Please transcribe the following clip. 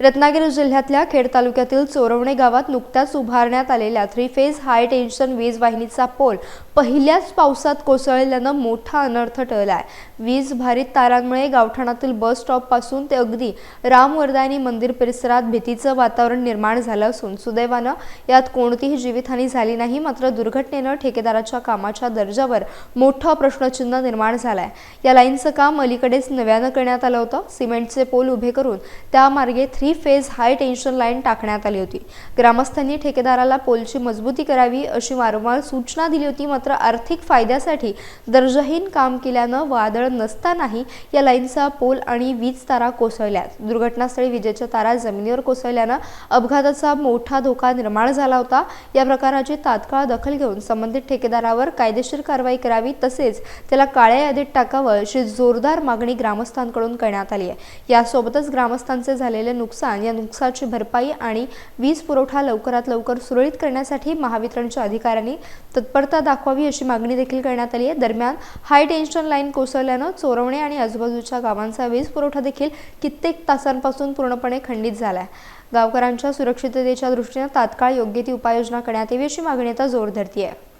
रत्नागिरी जिल्ह्यातल्या खेड तालुक्यातील चोरवणे गावात नुकत्याच उभारण्यात आलेल्या थ्री फेज हाय टेन्शन वीज वाहिनीचा पोल पहिल्याच पावसात कोसळल्यानं मोठा अनर्थ टळला आहे वीज भारित तारांमुळे गावठाणातील बस स्टॉपपासून ते अगदी रामवरदायनी मंदिर परिसरात भीतीचं वातावरण निर्माण झालं असून सुदैवानं यात कोणतीही जीवितहानी झाली नाही मात्र दुर्घटनेनं ठेकेदाराच्या कामाच्या दर्जावर मोठं प्रश्नचिन्ह निर्माण झालाय. या लाईनचं काम अलीकडेच नव्यानं करण्यात आलं होतं. सिमेंटचे पोल उभे करून त्यामार्गे three phase high tension line टाकण्यात आली होती. ग्रामस्थांनी ठेकेदाराला पोलची मजबूती करावी अशी वारंवार सूचना दिली होती मात्र आर्थिक फायद्यासाठी दर्जाहीन काम केल्यानं वादळ नसतानाही या लाईनचा पोल आणि वीज तारा कोसळल्यात. दुर्घटनास्थळी विजेच्या तारा जमिनीवर कोसळल्यानं अपघाताचा मोठा धोका निर्माण झाला होता. या प्रकाराची तात्काळ दखल घेऊन संबंधित ठेकेदारावर कायदेशीर कारवाई करावी तसेच त्याला काळ्या यादीत टाकावं अशी जोरदार मागणी ग्रामस्थांकडून करण्यात आली आहे. यासोबतच ग्रामस्थांचे झालेले नुकसान या नुकसाची भरपाई आणि वीज पुरवठा लवकरात लवकर सुरळीत करण्यासाठी महावितरणच्या अधिकाऱ्यांनी तत्परता दाखवावी अशी मागणी देखील करण्यात आली आहे. दरम्यान हाय टेन्शन लाईन कोसळल्यानं चोरवणे आणि आजूबाजूच्या गावांचा वीज पुरवठा देखील कित्येक तासांपासून पूर्णपणे खंडित झाला आहे गावकऱ्यांच्या सुरक्षिततेच्या दृष्टीनं तात्काळ योग्य ती उपाययोजना करण्यात यावी अशी मागणी आता जोर धरती आहे